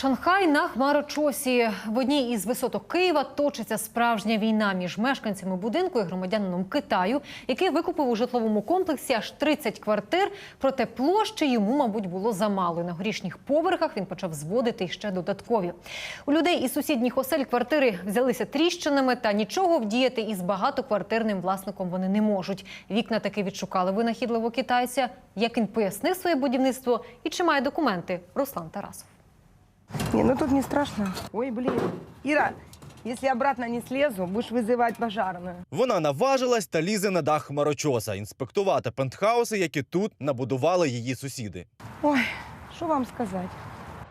Шанхай на хмарочосі. В одній із висоток Києва точиться справжня війна між мешканцями будинку і громадянином Китаю, який викупив у житловому комплексі аж 30 квартир. Проте площі йому, мабуть, було замало. На горішніх поверхах він почав зводити ще додаткові. У людей із сусідніх осель квартири взялися тріщинами, та нічого вдіяти із багатоквартирним власником вони не можуть. Вікна таки відшукали винахідливо китайця. Як він пояснив своє будівництво і чи має документи Руслан Тарасов. Не, ну тут не страшно. Ой, блин. Ира, если обратно не слезу, будешь вызывать пожарную. Вона наважилась та лізе на дах хмарочоса інспектувати пентхауси, які тут набудували її сусіди. Ой, что вам сказать?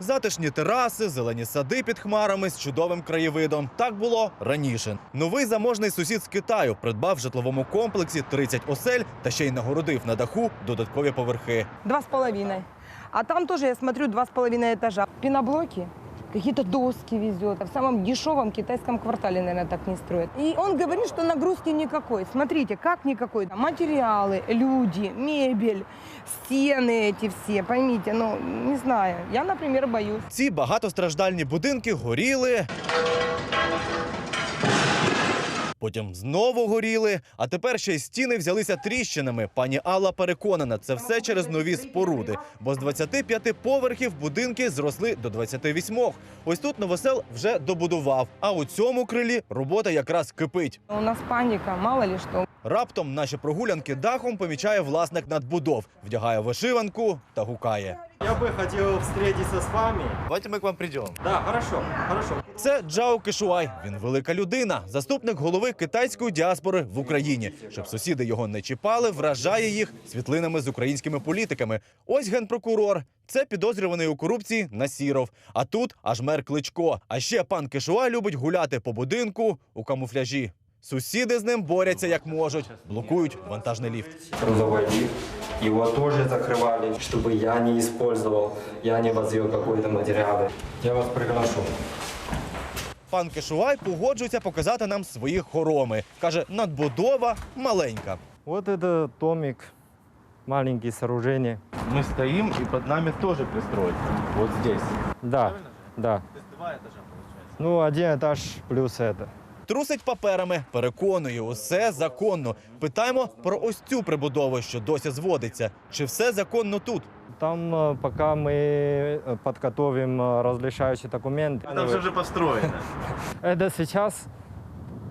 Затишні тераси, зелені сади під хмарами з чудовим краєвидом. Так було раніше. Новий заможний сусід з Китаю придбав в житловому комплексі 30 осель та ще й нагородив на даху додаткові поверхи. Два с половиной. А там тоже, я смотрю, два с половиной этажа. Пеноблоки, какие-то доски везет. В самом дешевом китайском квартале, наверное, так не строят. И он говорит, что нагрузки никакой. Смотрите, как никакой. Материалы, люди, мебель, стены эти все, поймите, ну, не знаю. Я, например, боюсь. Ці багатостраждальні будинки горіли. Потім знову горіли, а тепер ще й стіни взялися тріщинами. Пані Алла переконана, це все через нові споруди. Бо з 25 поверхів будинки зросли до 28. Ось тут новосел вже добудував. А у цьому крилі робота якраз кипить. У нас паніка, мало ли что. Раптом наші прогулянки дахом помічає власник надбудов, вдягає вишиванку та гукає. Я бы хотел встретиться с вами. Давайте ми к вам прийдемо. Да, хорошо, хорошо. Це Джао Кишуай. Він велика людина, заступник голови китайської діаспори в Україні. Щоб сусіди його не чіпали, вражає їх світлинами з українськими політиками. Ось генпрокурор. Це підозрюваний у корупції Насіров. А тут аж мер Кличко. А ще пан Кишуай любить гуляти по будинку у камуфляжі. Сусіди з ним борються як можуть, блокують вантажний ліфт. Грузовой лифт. Его тоже закрывали, чтобы я не использовал, я не возил какой-то материалы. Я вас приглашу. Пан Кишуай погоджується показати нам свої хороми. Каже, надбудова маленька. Вот это домик, маленькие сооружения. Мы стоим, и под нами тоже пристроится. Вот здесь. Да, да. То есть два этажа получается. Ну, один этаж плюс это. Трусить паперами, переконує, усе законно. Питаємо про ось цю прибудову, що досі зводиться. Чи все законно тут? Там э, пока мы э, подготовим э, разрешающие документы. Там все уже построено. Это сейчас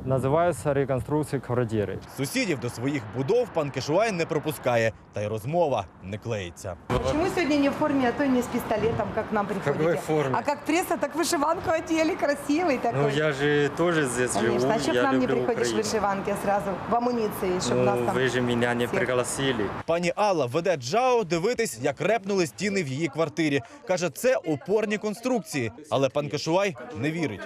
называется реконструкция квартиры. Сусідів до своїх будов пан Кишуай не пропускає, та й розмова не клеїться. Почему сегодня не в форме, а то и не с пистолетом, как к нам приходите? Какой форме? А как пресса, так вышиванку одели, красивый такой. Ну, я же тоже здесь Конечно. живу, А что к я нам не люблю приходишь в Украину. вышиванке сразу, в амуниции, чтобы нас Ну, там... вы же меня не всех. пригласили. Пані Алла веде Джао дивитись, як репнули стіни в її квартирі. Каже, це опорні конструкції. Але пан Кишуай не вірить.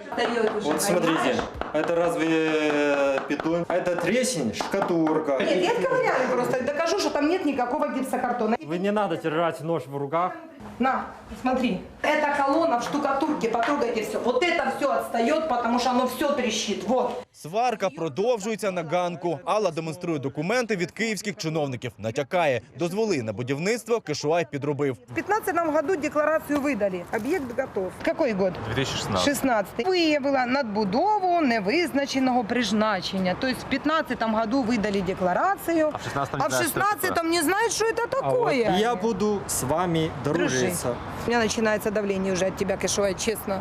Вот смотрите, это разве Yeah. э, бетон? Это тресень, шкатурка. Нет, я отковыряю просто, докажу, что там нет никакого гипсокартона. Вы не надо держать нож в руках. На, смотри. Это колонна в штукатурке, потрогайте все. Вот это все отстает, потому что оно все трещит. Вот. Сварка продовжується на ганку. Алла демонструє документи від київських чиновників. Натякає, дозволи на будівництво Кишуай підробив. В 2015 году декларацию выдали. Объект готов. Какой год? 2016. 16. Виявила надбудову невизначеного призначення. Тобто в 15 году видали декларацію, А в 16 а в 16 не знають, що це А вот таке. я буду с вами дружиться. У меня начинается давление уже от тебя, Кишуай, честно.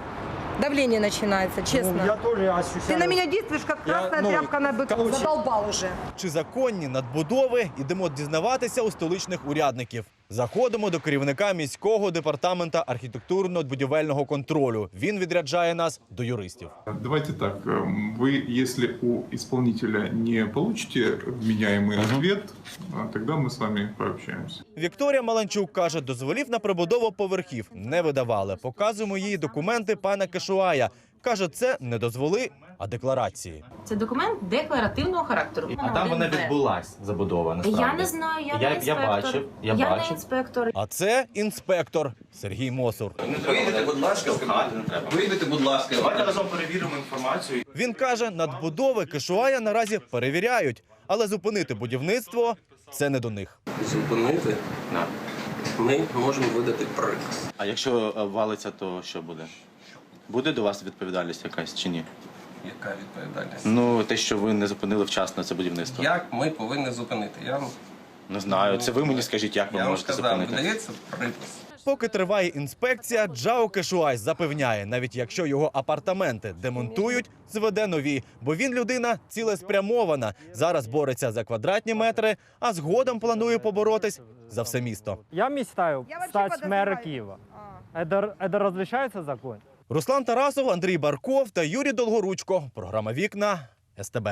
Давление начинается, честно. Ну, я тоже ощущаю. Ты на меня действуешь, как Я, красная ну, тряпка на быка. короче- Задолбал уже. Чи законні надбудови ідемо дізнаватися у столичних урядників. Заходимо до керівника міського департамента архітектурно-будівельного контролю. Він відряджає нас до юристів. Давайте так. эм, Вы, если у исполнителя не получите вменяемый ответ, а, тогда мы с вами пообщаемся. Вікторія Маланчук каже, дозволів на прибудову поверхів не видавали. Показуємо їй документи пана Кишуая. Каже, це не дозволи, а декларації. Це документ декларативного характеру. А там вона відбулась забудова. Насправді. Я не знаю, я, Я- не я інспектор. бачив, я не бачив. інспектор. А це інспектор Сергій Мосур. Вийдете, будь ласка, вийдете, будь ласка. Давайте разом перевіримо інформацію. Він каже, надбудови Кишуая наразі перевіряють, але зупинити будівництво це не до них. Зупинити. На. ми можемо видати приказ. А якщо е, валиться, то що буде? Буде до вас відповідальність якась чи ні? Яка відповідальність? Ну, те, що ви не зупинили вчасно це будівництво. Як ми повинні зупинити? Я вам, Не знаю. Це ви мені скажіть, як ви я вам можете сказав, зупинити. видається припис. Поки триває інспекція, Джао Кешуай запевняє, навіть якщо його апартаменти демонтують, зведе нові, бо він людина цілеспрямована. Зараз бореться за квадратні метри, а згодом планує поборотись за все місто. Я мечтаю Я вообще стать подозреваю. мэром Киева. А. Это, это различается закон? Руслан Тарасов, Андрій Барков та Юрій Долгоручко. Програма Вікна СТБ.